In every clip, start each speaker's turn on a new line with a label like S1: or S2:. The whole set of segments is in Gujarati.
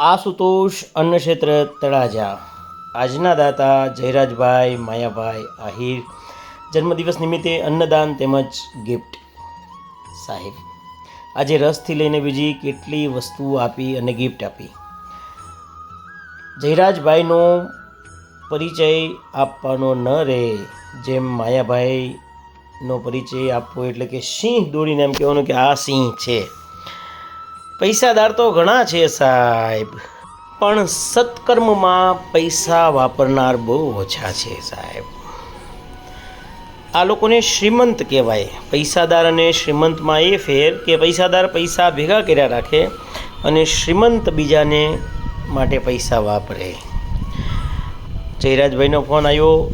S1: આશુતોષ અન્નક્ષેત્ર તળાજા. આજના દાતા જયરાજભાઈ, માયાભાઈ આહિર. જન્મદિવસ નિમિત્તે અન્નદાન તેમજ ગિફ્ટ. સાહેબ, આજે રસથી લઈને બીજી કેટલી વસ્તુઓ આપી અને ગિફ્ટ આપી? જયરાજભાઈનો પરિચય આપવાનો ન રહે, જેમ માયાભાઈનો પરિચય આપવો એટલે કે સિંહ દોડીને એમ કહેવાનું કે આ સિંહ છે. પૈસાદાર તો ઘણા છે સાહેબ. પણ સત્કર્મમાં પૈસા વાપરનાર બહુ ઓછા છે સાહેબ. આ લોકોને શ્રીમંત કહેવાય. પૈસાદાર અને શ્રીમંતમાં એ ફેર કે પૈસાદાર પૈસા ભેગા કર્યા રાખે અને શ્રીમંત બીજાને માટે પૈસા વાપરે. જયરાજભાઈનો ફોન આવ્યો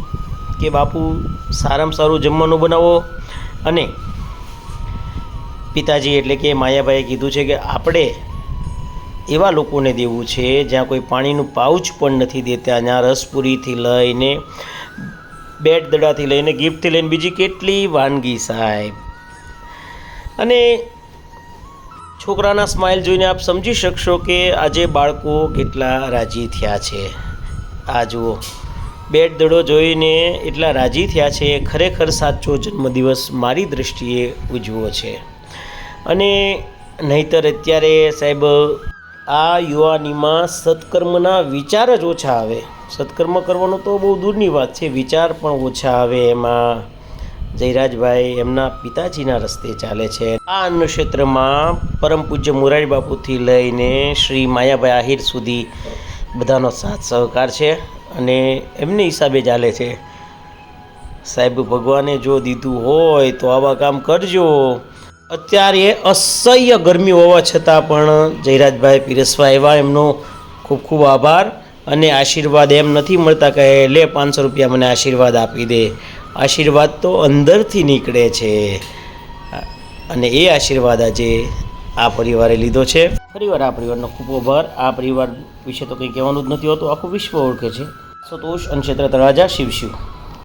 S1: કે, બાપુ, સારામાં સારું જમવાનું બનાવો. અને પિતાજી એટલે કે માયાભાઈએ કીધું છે કે આપણે એવા લોકોને દેવું છે જ્યાં કોઈ પાણીનું પાઉચ પણ નથી દેતા, જ્યાં રસપુરીથી લઈને બેટ દડાથી લઈને ગિફ્ટથી લઈને બીજી કેટલી વાનગી સાહેબ. અને છોકરાના સ્માઇલ જોઈને આપ સમજી શકશો કે આજે બાળકો કેટલા રાજી થયા છે. આ જુઓ, બેટ દડો જોઈને એટલા રાજી થયા છે, ખરેખર સાચો જન્મદિવસ મારી દૃષ્ટિએ ઉજવો છે. અને નહીતર અત્યારે સાહેબ આ યુવાનીમાં સત્કર્મના વિચાર જ ઓછા આવે. સત્કર્મ કરવાનો તો બહુ દૂરની વાત છે, વિચાર પણ ઓછા આવે એમાં. જયરાજભાઈ એમના પિતાજીના રસ્તે ચાલે છે. આ અન્ન ક્ષેત્રમાં પરમ પૂજ્ય મોરારી બાપુથી લઈને શ્રી માયાભાઈ આહિર સુધી બધાનો સાથ સહકાર છે અને એમને હિસાબે ચાલે છે. સાહેબ ભગવાને જો દીધું હોય તો આવા કામ કરજો. અત્યારે અસહ્ય ગરમી હોવા છતાં પણ જયરાજભાઈ પીરસવા એવા એમનો ખૂબ ખૂબ આભાર અને આશીર્વાદ એમ નથી મળતા કહે લે પાંચસો રૂપિયા મને આશીર્વાદ આપી દે. આશીર્વાદ તો અંદરથી નીકળે છે. અને એ આશીર્વાદ આજે આ પરિવારે લીધો છે. ફરીવાર આ પરિવારનો ખૂબ આભાર. આ પરિવાર વિશે તો કંઈ કહેવાનું જ નથી હોતું. આખું વિશ્વ ઓળખે છે. સંતોષ અનક્ષેત્ર તળાજા શિવ શિવ.